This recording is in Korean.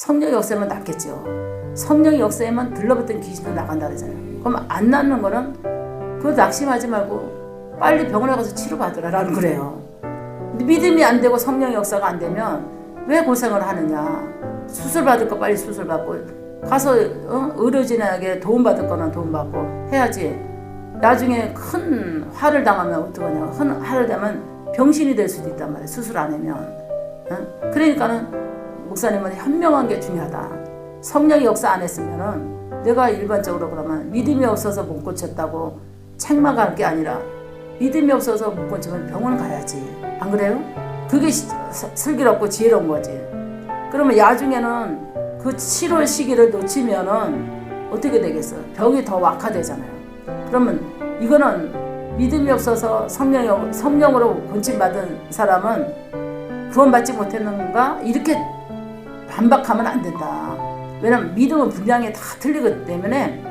성령의 역사면 낫겠죠. 성령의 역사에만 들러붙은 귀신도 나간다 그러잖아요. 그럼 안 낫는 거는 그 낙심하지 말고 빨리 병원에 가서 치료받으라라는 거래요. 믿음이 안 되고 성령의 역사가 안 되면 왜 고생을 하느냐? 수술 받을 거 빨리 수술 받고 가서 어? 의료진에게 도움 받을 거는 도움 받고 해야지. 나중에 큰 화를 당하면 어떡하냐? 큰 화를 당하면 병신이 될 수도 있단 말이야. 수술 안 하면. 어? 그러니까는 목사님은 현명한 게 중요하다. 성령의 역사 안 했으면은 내가 일반적으로 그러면 믿음이 없어서 못 고쳤다고 책망할 게 아니라 믿음이 없어서 못 고치면 병원 가야지. 안 그래요? 그게 슬기롭고 지혜로운 거지. 그러면 야중에는 그 치료 시기를 놓치면은 어떻게 되겠어? 병이 더 악화되잖아요. 그러면 이거는 믿음이 없어서 성령 성령으로 권침받은 사람은 구원받지 못했는가 이렇게 반박하면 안 된다. 왜냐면 믿음은 분량이 다 틀리기 때문에